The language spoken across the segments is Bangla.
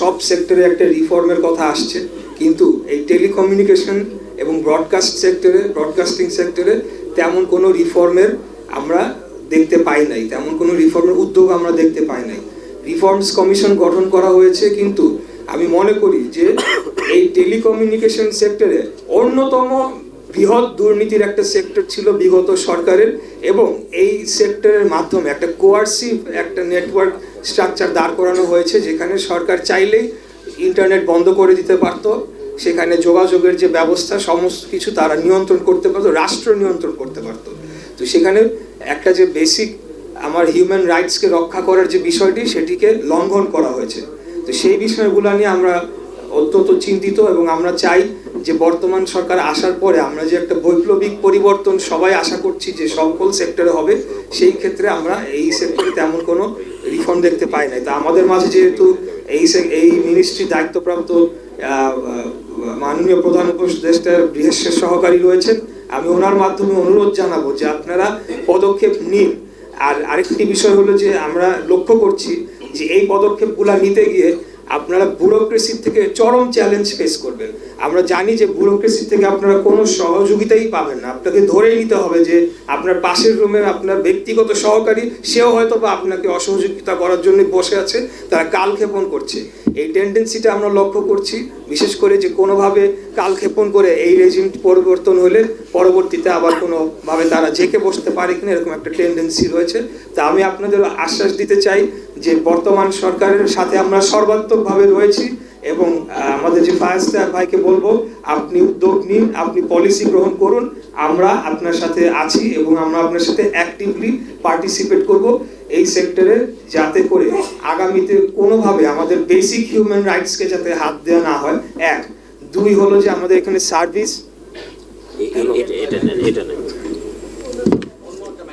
সব সেক্টরে একটা রিফর্মের কথা আসছে। কিন্তু এই টেলিকমিউনিকেশন এবং ব্রডকাস্ট সেক্টরে, ব্রডকাস্টিং সেক্টরে তেমন কোনো রিফর্মের আমরা দেখতে পাই নাই। তেমন কোনো রিফর্মের উদ্যোগ আমরা দেখতে পাই নাই। রিফর্মস কমিশন গঠন করা হয়েছে কিন্তু আমি মনে করি যে এই টেলিকমিউনিকেশন সেক্টরে অন্যতম বৃহৎ দুর্নীতির একটা সেক্টর ছিল বিগত সরকারের এবং এই সেক্টরের মাধ্যমে একটা কোয়ার্সিভ একটা নেটওয়ার্ক স্ট্রাকচার দাঁড় করানো হয়েছে যেখানে সরকার চাইলেই ইন্টারনেট বন্ধ করে দিতে পারত। সেখানে যোগাযোগের যে ব্যবস্থা, সমস্ত কিছু তারা নিয়ন্ত্রণ করতে পারতো, রাষ্ট্র নিয়ন্ত্রণ করতে পারতো। তো সেখানে একটা যে বেসিক আমার হিউম্যান রাইটসকে রক্ষা করার যে বিষয়টি, সেটিকে লঙ্ঘন করা হয়েছে। তো সেই বিষয়গুলো নিয়ে আমরা অত্যন্ত চিন্তিত এবং আমরা চাই যে বর্তমান সরকার আসার পরে আমরা যে একটা বৈপ্লবিক পরিবর্তন সবাই আশা করছি যে সকল সেক্টরে হবে, সেই ক্ষেত্রে আমরা এই সেক্টরে তেমন কোনো রিফর্ম দেখতে পাই নাই। তা আমাদের মাঝে যেহেতু এই এই মিনিস্ট্রি দায়িত্বপ্রাপ্ত মাননীয় প্রধান উপদেষ্টার বৃহস্পের সহকারী রয়েছেন। আমি ওনার মাধ্যমে অনুরোধ জানাব যে আপনারা পদক্ষেপ নিন। আর আরেকটি বিষয় হলো যে আমরা লক্ষ্য করছি যে এই পদক্ষেপগুলো নিতে গিয়ে আপনারা ব্যুরোক্রেসির থেকে চরম চ্যালেঞ্জ ফেস করবেন। আমরা জানি যে ব্যুরোক্রেসি থেকে আপনারা কোনো সহযোগিতাই পাবেন না। আপনাকে ধরেই নিতে হবে যে আপনার পাশের রুমে আপনার ব্যক্তিগত সহকারী, সেও হয়তো বা আপনাকে অসহযোগিতা করার জন্য বসে আছে, তারা কালক্ষেপণ করছে। এই টেন্ডেন্সিটা আমরা লক্ষ্য করছি, বিশেষ করে যে কোনোভাবে কালক্ষেপণ করে এই রেজিম পরিবর্তন হলে পরবর্তীতে আবার কোনোভাবে তারা জেকে বসতে পারে কিনা এরকম একটা টেন্ডেন্সি রয়েছে। তা আমি আপনাদের আশ্বাস দিতে চাই যে বর্তমান সরকারের সাথে আমরা সর্বাত্মকভাবে রয়েছি। এবং আমাদের যে ফায়ার স্টাফ ভাইকে বলব, আপনি উদ্যোগ নিন, আপনি পলিসি গ্রহণ করুন, আমরা আপনার সাথে আছি এবং আমরা আপনার সাথে অ্যাক্টিভলি পার্টিসিপেট করব এই সেক্টরে যাতে করে আগামীতে কোনোভাবে আমাদের বেসিক হিউম্যান রাইটসকে যাতে হাত দেওয়া না হয় এক দুই হলো যে আমাদের এখানে সার্ভিস।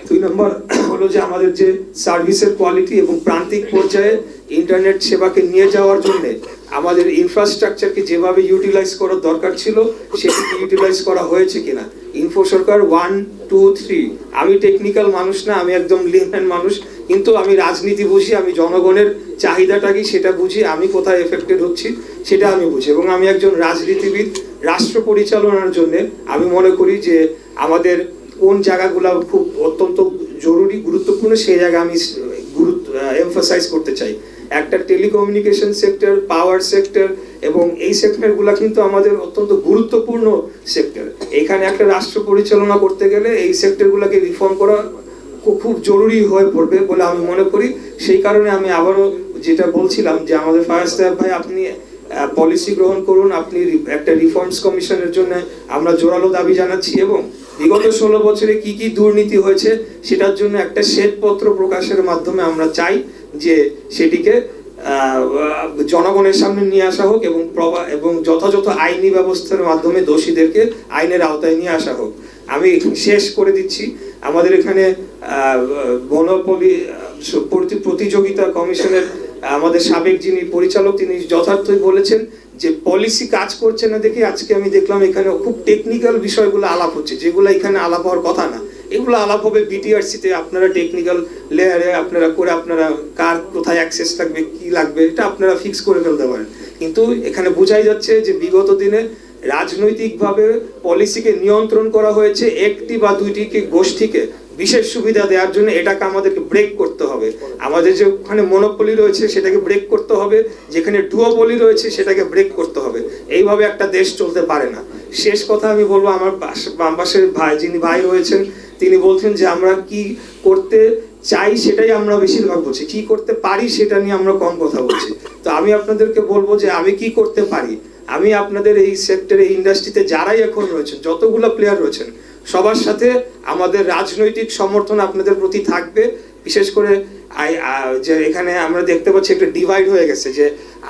দুই নম্বর হলো যে আমাদের যে সার্ভিসের কোয়ালিটি এবং প্রান্তিক পর্যায়ে ইন্টারনেট সেবাকে নিয়ে যাওয়ার জন্য আমাদের ইনফ্রাস্ট্রাকচারকে যেভাবে ইউটিলাইজ করার দরকার ছিল, সেটিকে ইউটিলাইজ করা হয়েছে কিনা? ইনফো সরকার ওয়ান টু থ্রি আমি টেকনিক্যাল মানুষ না, আমি একদম লিম্যান মানুষ, কিন্তু আমি রাজনীতি বুঝি, আমি জনগণের চাহিদাটা কি সেটা বুঝি, আমি কোথায় এফেক্টেড হচ্ছি, সেটা আমি বুঝি। এবং আমি একজন রাজনীতিবিদ, রাষ্ট্র পরিচালনার জন্য আমি মনে করি যে আমাদের কোন জায়গাগুলো খুব অত্যন্ত জরুরি, গুরুত্বপূর্ণ, সেই জায়গা আমি গুরুত্ব এমফাসাইজ করতে চাই। একটা টেলিকমিউনিকেশন সেক্টর পাওয়ার সেক্টর এবং এই সেক্টরগুলো কিন্তু আমাদের অত্যন্ত গুরুত্বপূর্ণ সেক্টর এখানে একটা রাষ্ট্র পরিচালনা করতে গেলে এই সেক্টরগুলোকে রিফর্ম করা খুব জরুরি হয়ে পড়বে বলে আমি মনে করি। সেই কারণে আমি আবারও যেটা বলছিলাম যে আমাদের ফায়ার স্টাফ ভাই, আপনি পলিসি গ্রহণ করুন, আপনি একটা রিফর্মস কমিশনের জন্য আমরা জোরালো দাবি জানাচ্ছি এবং বিগত ষোলো বছরে কি কি দুর্নীতি হয়েছে সেটার জন্য একটা শ্বেতপত্র প্রকাশের মাধ্যমে আমরা চাই। যে সেটিকে জনগণের সামনে নিয়ে আসা হোক এবং এবং যথাযথ আইনি ব্যবস্থার মাধ্যমে দোষীদেরকে আইনের আওতায় নিয়ে আসা হোক। আমি শেষ করে দিচ্ছি। আমাদের এখানে প্রতিযোগিতা কমিশনের, আমাদের সাবেক যিনি পরিচালক, তিনি যথার্থই বলেছেন যে পলিসি কাজ করছে না দেখে আজকে আমি দেখলাম এখানে খুব টেকনিক্যাল বিষয়গুলো আলাপ হচ্ছে, যেগুলো এখানে আলাপ হওয়ার কথা না। এগুলো আলাপ হবে বিটিআরসিতে আপনারা টেকনিক্যাল লেয়ারে আপনারা করে আপনারা কার কোথায় অ্যাক্সেস লাগবে, কি লাগবে, এটা আপনারা ফিক্স করে ফেলতে পারেন। কিন্তু এখানে বোঝাই যাচ্ছে যে বিগত দিনে রাজনৈতিকভাবে পলিসিকে নিয়ন্ত্রণ করা হয়েছে একটি বা দুইটিকে গোষ্ঠীকে বিশেষ সুবিধা দেওয়ার জন্য, এটাকে আমাদেরকে ব্রেক করতে হবে। আমাদের যে ওখানে মনোপলি রয়েছে, সেটাকে ব্রেক করতে হবে। যেখানে ডুয়োপলি রয়েছে, সেটাকে ব্রেক করতে হবে। এইভাবে একটা দেশ চলতে পারে না। শেষ কথা আমি বলব, আমার বাম পাশের ভাই, যিনি ভাই রয়েছেন তিনি বলছেন যে আমরা কি করতে চাই সেটাই আমরা বেশিরভাগ বলছি। কি করতে পারি সেটা নিয়ে আমরা কম কথা বলছি। তো আমি আপনাদেরকে বলব যে আমি কি করতে পারি? আমি আপনাদের এই সেক্টরে ইন্ডাস্ট্রিতে যারাই এখন রয়েছেন, যতগুলো প্লেয়ার রয়েছেন, সবার সাথে আমাদের রাজনৈতিক সমর্থন আপনাদের প্রতি থাকবে। বিশেষ করে আই যে এখানে আমরা দেখতে পাচ্ছি একটা ডিভাইড হয়ে গেছে যে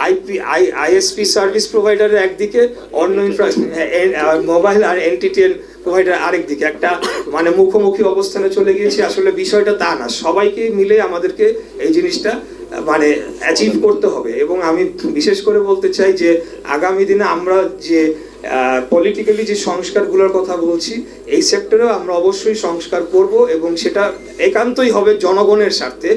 আইপি আই আইএসপি সার্ভিস প্রোভাইডারের একদিকে অন্য ইনফ্রা মোবাইল আর এনটিটিএন প্রোভাইডার আরেক দিকে। একটা মানে মুখোমুখি অবস্থানে চলে গিয়েছি। আসলে বিষয়টা তা না। সবাইকে মিলে আমাদেরকে এই জিনিসটা মানে অ্যাচিভ করতে হবে। এবং আমি বিশেষ করে বলতে চাই যে, আগামী দিনে আমরা যে পলিটিক্যালি যে সংস্কারগুলোর কথা বলছি, এই সেক্টরেও আমরা অবশ্যই সংস্কার করব এবং সেটা একান্তই হবে জনগণের স্বার্থে।